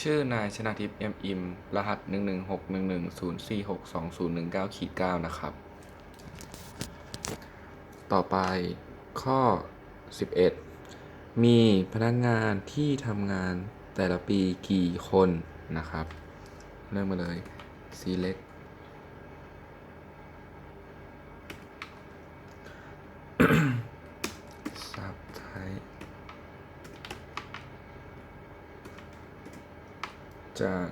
ชื่อนายชนาทิพย์เอ็มอิม รหัส 1 1 6 1 1 0 4 6 2 0 1 9ขีด9นะครับ ต่อไปข้อ 11 มีพนักงานที่ทำงานแต่ละปีกี่คนนะครับ เริ่มมาเลย select บไทย จาก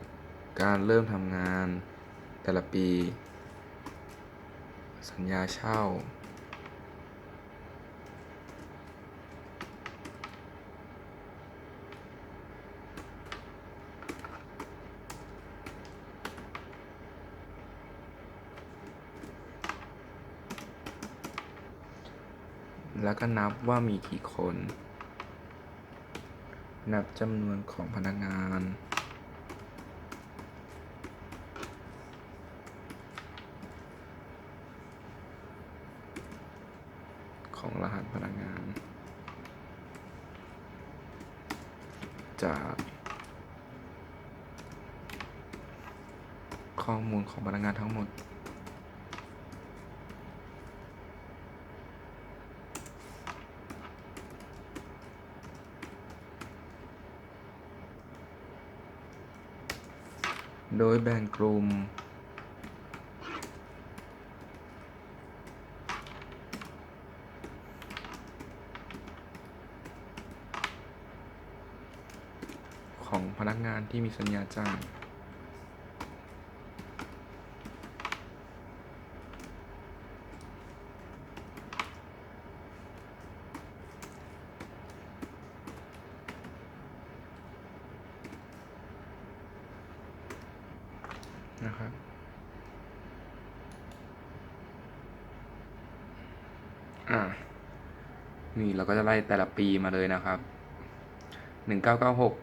การเริ่มทำงานแต่ละปี สัญญาเช่า แล้วก็นับว่ามีกี่คน นับจำนวนของพนักงาน ของรหัสพนักงาน จากข้อมูลของพนักงานทั้งหมด โดยแบ่งกลุ่ม พนักงานที่มีสัญญาจ้างนะครับอ่า นี่เราก็จะไล่แต่ละปีมาเลยนะครับหนึ่งเก้าเก้าหก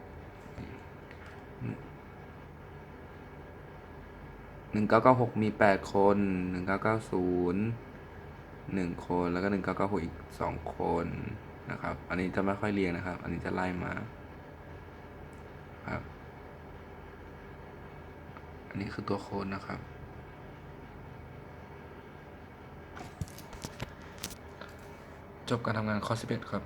หนึ่งเก้าเก้าหกมีแปดคนหนึ่งเก้าเก้าศูนย์หนึ่งคน แล้วก็หนึ่งเก้าเก้าหกอีกสองคนนะครับ อันนี้จะไม่ค่อยเรียงนะครับ อันนี้จะไล่มาครับ อันนี้คือตัวโค้ดนะครับ จบการทำงานข้อ11 ครับ